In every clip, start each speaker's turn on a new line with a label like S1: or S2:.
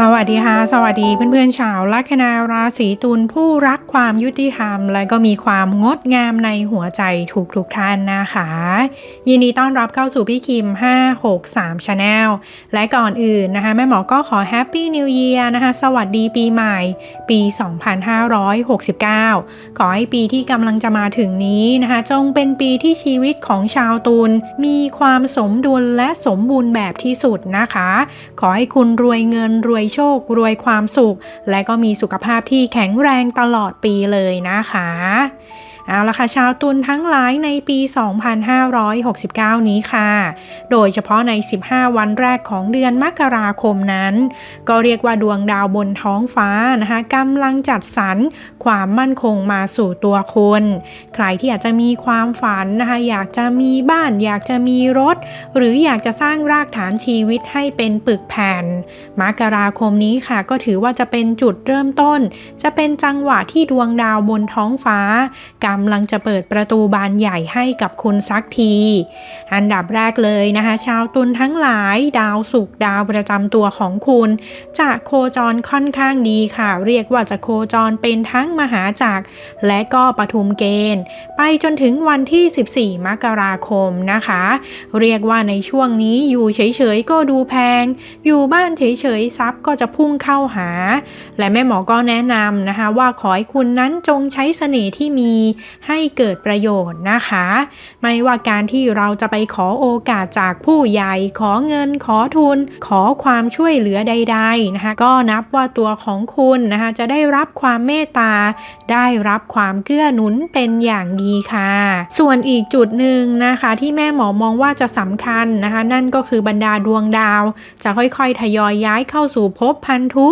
S1: สวัสดีค่ะ สวัสดีเพื่อนๆชาวลัคนาราศีตุลผู้รักความยุติธรรม และก็มีความงดงามในหัวใจทุกทุกๆท่านนะคะ ยินดีต้อนรับเข้าสู่พี่คิม 563 Channel และก่อนอื่นนะคะ แม่หมอก็ขอ Happy New Year นะคะ สวัสดีปีใหม่ปี 2569 ขอให้ปีที่กำลังจะมาถึงนี้นะคะ จงเป็นปีที่ชีวิตของชาวตุลมีความสมดุลและสมบูรณ์แบบที่สุดนะคะ ขอให้คุณรวยเงินรวยโชครวยความสุข และก็มีสุขภาพที่แข็งแรงตลอดปีเลยนะคะ เอาละค่ะชาวตุลทั้งหลายในปี 2569 นี้ค่ะ โดยเฉพาะใน 15 วันแรกของเดือนมกราคมนั้น ก็เรียกว่าดวงดาวบนท้องฟ้านะคะกำลังจัดสรรความมั่นคงมาสู่ตัวคุณใครที่อยากจะมีความฝันนะคะอยากจะมีบ้าน อยากจะมีรถ หรืออยากจะสร้างรากฐานชีวิตให้เป็นปึกแผ่น มกราคมนี้ค่ะ ก็ถือว่าจะเป็นจุดเริ่มต้น จะเป็นจังหวะที่ดวงดาวบนท้องฟ้ากำำลังจะเปิดประตูบานใหญ่ให้กับคุณสักที อันดับแรกเลยนะคะ ชาวตุลทั้งหลาย ดาวศุกดาวประจำตัวของคุณ จะโคจรค่อนข้างดีค่ะ เรียกว่าจะโคจรเป็นทั้งมหาจักร และก็ปฐุมเกณฑ์ ไปจนถึงวันที่ 14 มกราคมนะคะ เรียกว่าในช่วงนี้อยู่เฉยๆก็ดูแพง อยู่บ้านเฉยๆทรัพย์ก็จะพุ่งเข้าหา และแม่หมอก็แนะนำนะคะ ว่าขอให้คุณนั้นจงใช้เสน่ห์ที่มีให้เกิดประโยชน์นะคะ ไม่ว่าการที่เราจะไปขอโอกาสจากผู้ใหญ่ ขอเงิน ขอทุน ขอความช่วยเหลือใด ๆนะคะ ก็นับว่าตัวของคุณนะคะจะได้รับความเมตตา ได้รับความเกื้อหนุนเป็นอย่างดีค่ะ ส่วนอีกจุดหนึ่งนะคะที่แม่หมอมองว่าจะสำคัญนะคะนั่นก็คือบรรดาดวงดาว จะค่อยๆ ทยอยย้ายเข้าสู่ภพพันธุ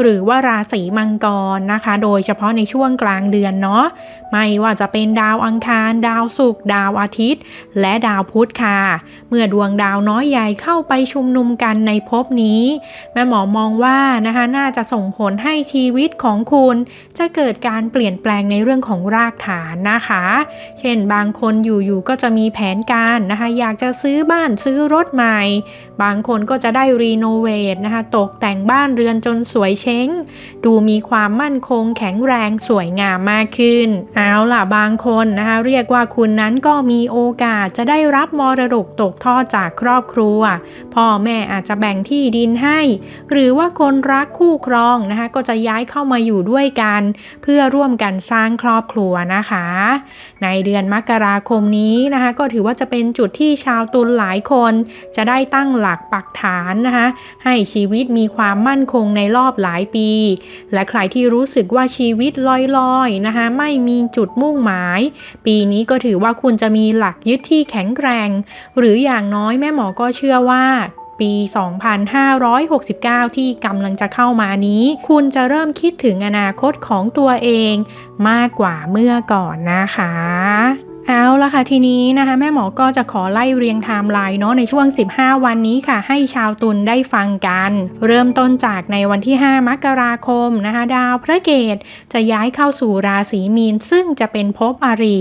S1: หรือว่าราศีมังกรนะคะ โดยเฉพาะในช่วงกลางเดือนเนาะไม่ว่าจะเป็นดาวอังคาร ดาวศุกร์ดาวอาทิตย์ และดาวพุธค่ะ เมื่อดวงดาวน้อยใหญ่เข้าไปชุมนุมกันในภพนี้ แม่หมอมองว่านะคะน่าจะส่งผลให้ชีวิตของคุณจะเกิดการเปลี่ยนแปลงในเรื่องของรากฐานนะคะ เช่นบางคนอยู่ๆก็จะมีแผนการนะคะอยากจะซื้อบ้านซื้อรถใหม่ บางคนก็จะได้รีโนเวทนะคะตกแต่งบ้านเรือนจนสวยเช้ง ดูมีความมั่นคงแข็งแรงสวยงามมากขึ้น เอาล่ะบางคนนะคะเรียกว่าคุณนั้นก็มีโอกาสจะได้รับมรดกตกทอดจากครอบครัว พ่อแม่อาจจะแบ่งที่ดินให้ หรือว่าคนรักคู่ครองนะคะก็จะย้ายเข้ามาอยู่ด้วยกัน เพื่อร่วมกันสร้างครอบครัวนะคะ ในเดือนมกราคมนี้นะคะก็ถือว่าจะเป็นจุดที่ชาวตุลหลายคน จะได้ตั้งหลักปักฐานนะคะให้ชีวิตมีความมั่นคงในรอบหลายปี และใครที่รู้สึกว่าชีวิตลอยๆนะคะไม่มีจุดมุ่งหมาย ปีนี้ก็ถือว่าคุณจะมีหลักยึดที่แข็งแกร่ง หรืออย่างน้อยแม่หมอก็เชื่อว่าปี 2569 ที่กำลังจะเข้ามานี้ คุณจะเริ่มคิดถึงอนาคตของตัวเอง มากกว่าเมื่อก่อนนะคะ เอาละค่ะทีนี้นะคะ แม่หมอก็จะขอไล่เรียงไทม์ไลน์เนาะในช่วง 15 วันนี้ค่ะ ให้ชาวตุลได้ฟังกัน เริ่มต้นจากในวันที่ 5 มกราคมนะคะ ดาวพระเกตจะย้ายเข้าสู่ราศีมีน ซึ่งจะเป็นภพอริ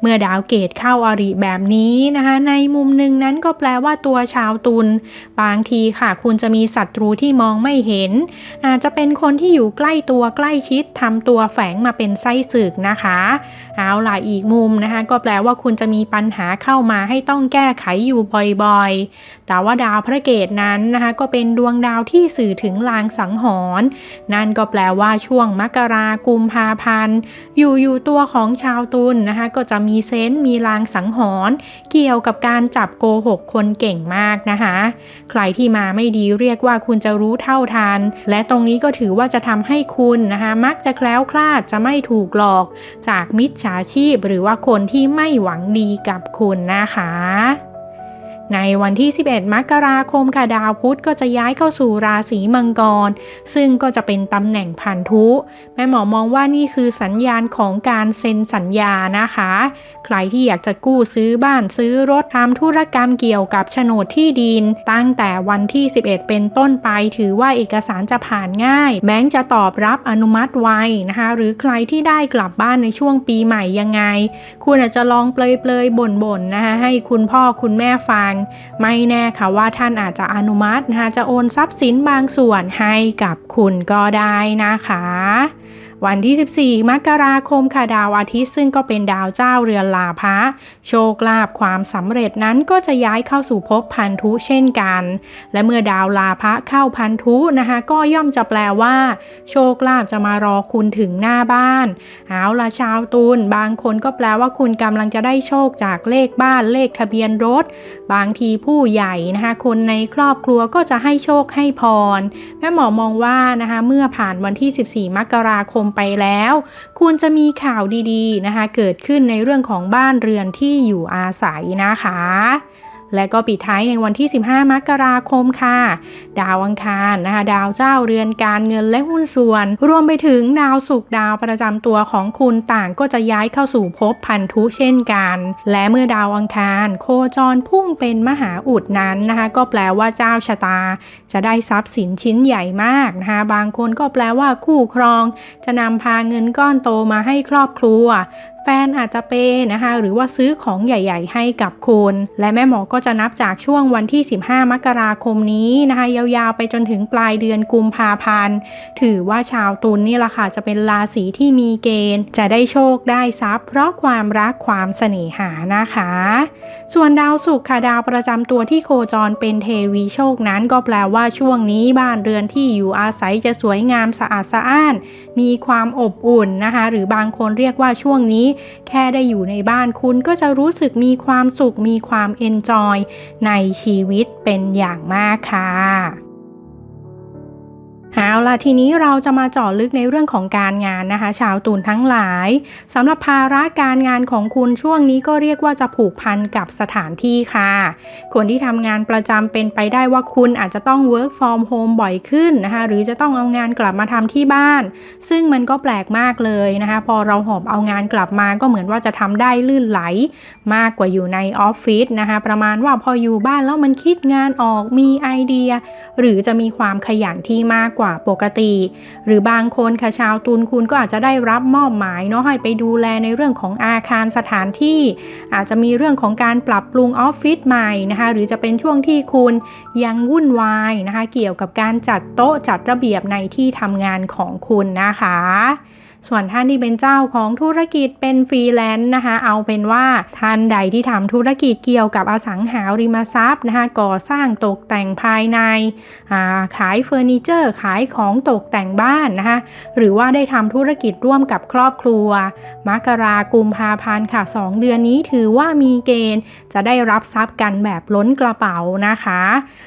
S1: เมื่อดาวเกตเข้าอริแบบนี้นะคะ ในมุมหนึ่งนั้นก็แปลว่าตัวชาวตุลบางทีค่ะ คุณจะมีศัตรูที่มองไม่เห็น อาจจะเป็นคนที่อยู่ใกล้ตัวใกล้ชิดทำตัวแฝงมาเป็นไส้ศึกนะคะ เอาล่ะอีกมุมนะคะก็แปลว่าคุณจะมีปัญหาเข้ามาให้ต้องแก้ไขอยู่บ่อยๆ แต่ว่าดาวพระเกตนั้นนะคะก็เป็นดวงดาวที่สื่อถึงลางสังหรณ์นั่นก็แปลว่าช่วงมกรากุมภาพันธ์อยู่อยู่ตัวของชาวตุลนนะคะก็จะมีเซนต์มีลางสังหรณ์เกี่ยวกับการจับโกหกคนเก่งมากนะคะใครที่มาไม่ดีเรียกว่าคุณจะรู้เท่าทัน และตรงนี้ก็ถือว่าจะทำให้คุณนะคะมักจะแคล้วคลาดจะไม่ถูกหลอก จากมิจฉาชีพหรือว่าคนที่ไม่หวังดีกับคุณนะคะ ในวันที่ 11 มกราคมค่ะดาวพุธก็จะย้ายเข้าสู่ราศีมังกร ซึ่งก็จะเป็นตำแหน่งพันธุ แม่หมอมองว่านี่คือสัญญาณของการเซ็นสัญญานะคะ ใครที่อยากจะกู้ซื้อบ้านซื้อรถทำธุรกรรมเกี่ยวกับโฉนดที่ดิน ตั้งแต่วันที่ 11 เป็นต้นไป ถือว่าเอกสารจะผ่านง่าย แบงก์จะตอบรับอนุมัติไวนะคะ หรือใครที่ได้กลับบ้านในช่วงปีใหม่ยังไง คุณอาจจะลองเปลยๆบ่นๆนะคะให้คุณพ่อคุณแม่ฟังไม่แน่ค่ะว่าท่านอาจจะอนุมัตินะคะจะโอนทรัพย์สินบางส่วนให้กับคุณก็ได้นะคะ วันที่ 14 มกราคมค่ะดาวอาทิตย์ซึ่งก็เป็นดาวเจ้าเรือนลาภะโชคลาภความสำเร็จนั้นก็จะย้ายเข้าสู่ภพพันธุเช่นกัน และเมื่อดาวลาภะเข้าพันธุนะคะ ก็ย่อมจะแปลว่า โชคลาภจะมารอคุณถึงหน้าบ้านเอาละชาวตุลบางคนก็แปลว่าคุณกำลังจะได้โชคจากเลขบ้านเลขทะเบียนรถ บางทีผู้ใหญ่นะคะคนในครอบครัวก็จะให้โชคให้พรแม่หมอมองว่านะคะเมื่อผ่านวันที่ 14 มกราคมไปแล้ว ควรจะมีข่าวดีๆนะคะ เกิดขึ้นในเรื่องของบ้านเรือนที่อยู่อาศัยนะคะ และก็ปิดท้ายในวันที่ 15 มกราคมค่ะ ดาวอังคารนะคะดาวเจ้าเรือนการเงินและหุ้นส่วน รวมไปถึงดาวศุกร์ดาวประจำตัวของคุณต่างก็จะย้ายเข้าสู่ภพพันธุเช่นกัน และเมื่อดาวอังคาร โคจรพุ่งเป็นมหาอุดนั้นนะคะ ก็แปลว่าเจ้าชะตา จะได้ทรัพย์สินชิ้นใหญ่มากนะคะบางคนก็แปลว่าคู่ครอง จะนำพาเงินก้อนโตมาให้ครอบครัวแฟนอาจจะเปย์นะคะ หรือว่าซื้อของใหญ่ ๆ ให้กับคุณ และแม่หมอก็จะนับจากช่วงวันที่ 15 มกราคมนี้นะคะ ยาวๆ ไปจนถึงปลายเดือนกุมภาพันธ์ ถือว่าชาวตุลนี่แหละค่ะ จะเป็นราศีที่มีเกณฑ์ จะได้โชคได้ทรัพย์ เพราะความรักความเสน่หานะคะ ส่วนดาวศุกร์ค่ะดาวประจำตัวที่โคจรเป็นเทวีโชคนั้นก็แปลว่าช่วงนี้บ้านเรือนที่อยู่อาศัยจะสวยงามสะอาดสะอ้าน มีความอบอุ่นนะคะ หรือบางคนเรียกว่าช่วงนี้แค่ได้อยู่ในบ้านคุณก็จะรู้สึกมีความสุขมีความเอนจอยในชีวิตเป็นอย่างมากค่ะ เอาล่ะทีนี้เราจะมาเจาะลึกในเรื่องของการงานนะคะ ชาวตุลทั้งหลายสำหรับภาระการงานของคุณช่วงนี้ก็เรียกว่าจะผูกพันกับสถานที่ค่ะ คนที่ทำงานประจำเป็นไปได้ว่าคุณอาจจะต้อง work from home บ่อยขึ้นนะคะ หรือจะต้องเอางานกลับมาทำที่บ้าน ซึ่งมันก็แปลกมากเลยนะคะ พอเราหอบเอางานกลับมาก็เหมือนว่าจะทำได้ลื่นไหล มากกว่าอยู่ในออฟฟิศนะคะ ประมาณว่าพออยู่บ้านแล้วมันคิดงานออกมีไอเดีย หรือจะมีความขยันที่มากกว่าปกติ หรือบางคนค่ะชาวตุลคุณก็อาจจะได้รับมอบหมายเนาะให้ไปดูแลในเรื่องของอาคารสถานที่ อาจจะมีเรื่องของการปรับปรุงออฟฟิศใหม่นะคะ หรือจะเป็นช่วงที่คุณยังวุ่นวายนะคะ เกี่ยวกับการจัดโต๊ะจัดระเบียบในที่ทำงานของคุณนะคะส่วนท่านที่เป็นเจ้าของธุรกิจเป็นฟรีแลนซ์นะคะ เอาเป็นว่าท่านใดที่ทำธุรกิจเกี่ยวกับอสังหาริมทรัพย์นะคะก่อสร้างตกแต่งภายในาขายเฟอร์นิเจอร์ ขายของตกแต่งบ้านนะคะ หรือว่าได้ทำธุรกิจร่วมกับครอบครัว มกรากุมภาพันธ์ค่ะ 2 เดือนนี้ถือว่ามีเกณฑ์จะได้รับทรัพย์กันแบบล้นกระเป๋านะคะ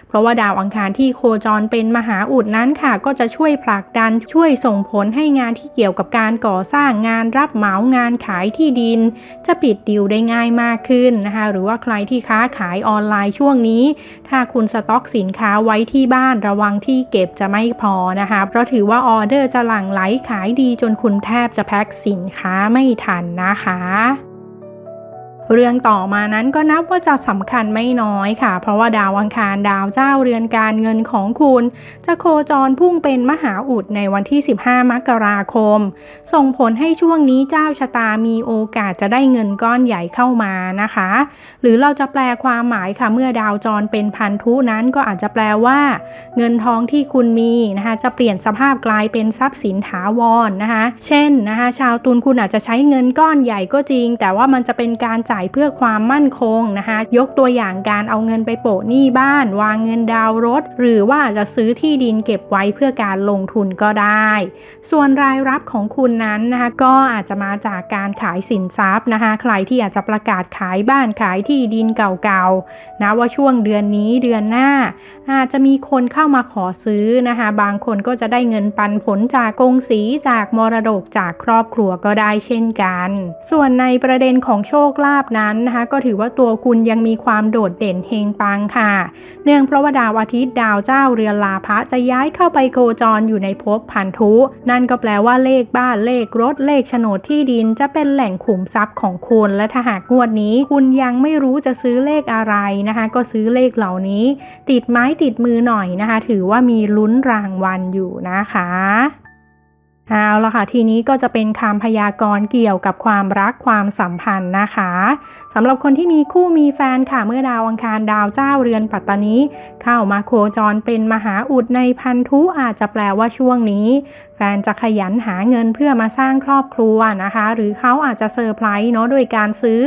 S1: เพราะว่าดาวอังคารที่โคจรเป็นมหาอุดนั้นค่ะ ก็จะช่วยผลักดันช่วยส่งผลให้งานที่เกี่ยวกับการการก่อสร้างงานรับเหมางานขายที่ดิน จะปิดดิวได้ง่ายมากขึ้นนะคะหรือว่าใครที่ค้าขายออนไลน์ช่วงนี้ ถ้าคุณสต็อกสินค้าไว้ที่บ้านระวังที่เก็บจะไม่พอนะคะเพราะถือว่าออเดอร์จะหลั่งไหลขายดีจนคุณแทบจะแพ็คสินค้าไม่ทันนะคะ เรื่องต่อมานั้นก็นับว่าจะสำคัญไม่น้อยค่ะ เพราะว่าดาวอังคารดาวเจ้าเรือนการเงินของคุณ จะโคจรพุ่งเป็นมหาอุดในวันที่ 15 มกราคม ส่งผลให้ช่วงนี้เจ้าชะตามีโอกาสจะได้เงินก้อนใหญ่เข้ามานะคะ หรือเราจะแปลความหมายค่ะ เมื่อดาวจรเป็นพันธุนั้นก็อาจจะแปลว่า เงินทองที่คุณมีนะคะจะเปลี่ยนสภาพกลายเป็นทรัพย์สินถาวรนะคะ เช่นนะคะชาวตุลคุณอาจจะใช้เงินก้อนใหญ่ก็จริง แต่ว่ามันจะเป็นการจายเพื่อความมั่นคงนะคะ ยกตัวอย่างการเอาเงินไปโปะหนี้บ้าน วางเงินดาวรถ หรือว่าจะซื้อที่ดินเก็บไว้เพื่อการลงทุนก็ได้ ส่วนรายรับของคุณนั้นนะคะก็อาจจะมาจากการขายสินทรัพย์นะคะ ใครที่อาจจะประกาศขายบ้านขายที่ดินเก่าๆนะว่าช่วงเดือนนี้เดือนหน้า อาจจะมีคนเข้ามาขอซื้อนะคะ บางคนก็จะได้เงินปันผลจากกงสีจากมรดกจากครอบครัวก็ได้เช่นกัน ส่วนในประเด็นของโชคลาภนั้นนะคะก็ถือว่าตัวคุณยังมีความโดดเด่นเฮงปังค่ะ เนื่องเพราะว่าดาวอาทิตย์ดาวเจ้าเรือนลาภะจะย้ายเข้าไปโคจรอยู่ในภพพันธุ นั่นก็แปลว่าเลขบ้านเลขรถเลขโฉนดที่ดินจะเป็นแหล่งขุมทรัพย์ของคุณและถ้าหากงวดนี้คุณยังไม่รู้จะซื้อเลขอะไรนะคะ ก็ซื้อเลขเหล่านี้ ติดไม้ติดมือหน่อยนะคะ ถือว่ามีลุ้นรางวัลอยู่นะคะ เอาละค่ะทีนี้ก็จะเป็นคำพยากรณ์เกี่ยวกับความรักความสัมพันธ์นะคะสำหรับคนที่มีคู่มีแฟนค่ะเมื่อดาวอังคารดาวเจ้าเรือนปัตตานีเข้ามาโคจรเป็นมหาอุดในพันธุอาจจะแปลว่าช่วงนี้ นจะขยันหาเงินเพื่อมาสร้างครอบครัวนะคะ หรือเขาอาจจะเซอร์ไพรส์เนาะโดยการซื้อ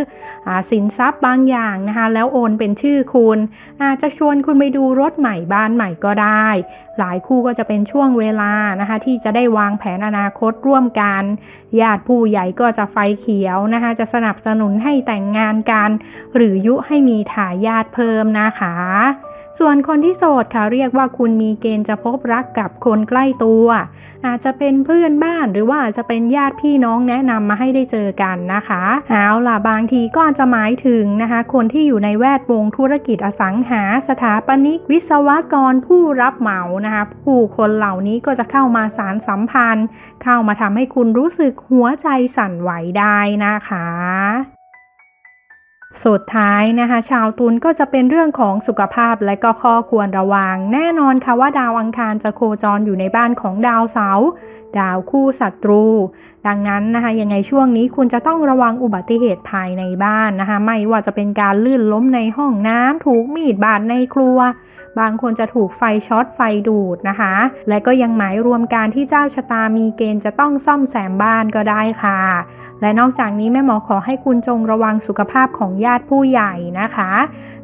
S1: อสินทรัพย์บางอย่างนะคะ แล้วโอนเป็นชื่อคุณ อาจจะชวนคุณไปดูรถใหม่บ้านใหม่ก็ได้ หลายคู่ก็จะเป็นช่วงเวลานะคะ ที่จะได้วางแผนอนาคตร่วมกันญาติผู้ใหญ่ก็จะไฟเขียวนะคะ จะสนับสนุนให้แต่งงานกัน หรือยุให้มีทายาทเพิ่มนะคะ ส่วนคนที่โสดค่ะเรียกว่าคุณมีเกณฑ์จะพบรักกับคนใกล้ตัว อาจจะเป็นเพื่อนบ้านหรือว่าอาจจะเป็นญาติพี่น้องแนะนำมาให้ได้เจอกันนะคะเอาล่ะบางทีก็จะหมายถึงนะคะ คนที่อยู่ในแวดวงธุรกิจอสังหา สถาปนิก วิศวกรผู้รับเหมานะคะ ผู้คนเหล่านี้ก็จะเข้ามาสารสัมพันธ์ เข้ามาทำให้คุณรู้สึกหัวใจสั่นไหวได้นะคะ สุดท้ายนะคะ ชาวตุลก็จะเป็นเรื่องของสุขภาพและก็ข้อควรระวัง แน่นอนค่ะว่าดาวอังคารจะโคจรอยู่ในบ้านของดาวเสาร์ดาวคู่ศัตรู ดังนั้นนะคะยังไงช่วงนี้คุณจะต้องระวังอุบัติเหตุภายในบ้านนะคะ ไม่ว่าจะเป็นการลื่นล้มในห้องน้ำถูกมีดบาดในครัว บางคนจะถูกไฟช็อตไฟดูดนะคะ และก็ยังหมายรวมการที่เจ้าชะตามีเกณฑ์จะต้องซ่อมแซมบ้านก็ได้ค่ะ และนอกจากนี้แม่หมอขอให้คุณจงระวังสุขภาพของญาติผู้ใหญ่นะคะ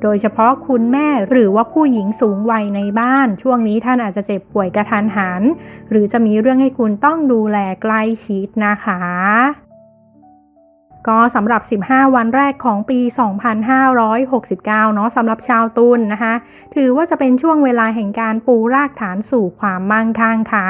S1: โดยเฉพาะคุณแม่หรือว่าผู้หญิงสูงวัยในบ้าน ช่วงนี้ท่านอาจจะเจ็บป่วยกระทันหัน หรือจะมีเรื่องให้คุณต้องดูแลใกล้ชิดนะคะ ก็สำหรับ 15 วันแรกของปี 2569 เนาะสำหรับชาวตุลนนะคะ ถือว่าจะเป็นช่วงเวลาแห่งการปูรากฐานสู่ความมั่งคั่งค่ะ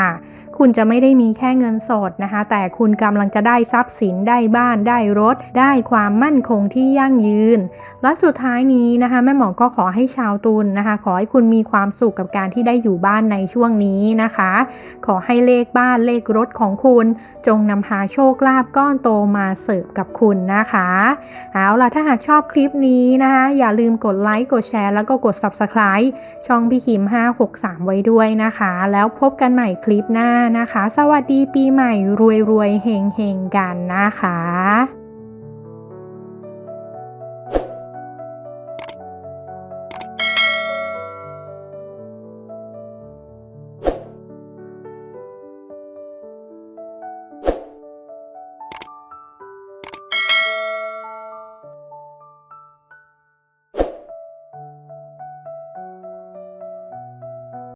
S1: คุณจะไม่ได้มีแค่เงินสดนะคะ แต่คุณกำลังจะได้ทรัพย์สินได้บ้านได้รถ ได้ความมั่นคงที่ยั่งยืน และสุดท้ายนี้นะคะ แม่หมอก็ขอให้ชาวตุลนนะคะ ขอให้คุณมีความสุขกับการที่ได้อยู่บ้านในช่วงนี้นะคะ ขอให้เลขบ้านเลขรถของคุณ จงนำพาโชคลาภก้อนโตมาเสิร์ฟกับคุณนะคะเอาล่ะถ้าหากชอบคลิปนี้นะคะอย่าลืมกดไลค์กดแชร์แล้วก็กด Subscribe ช่องพี่คิม 563 ไว้ด้วยนะคะ แล้วพบกันใหม่คลิปหน้านะคะ สวัสดีปีใหม่รวยรวยๆเฮงเฮงๆกันนะคะ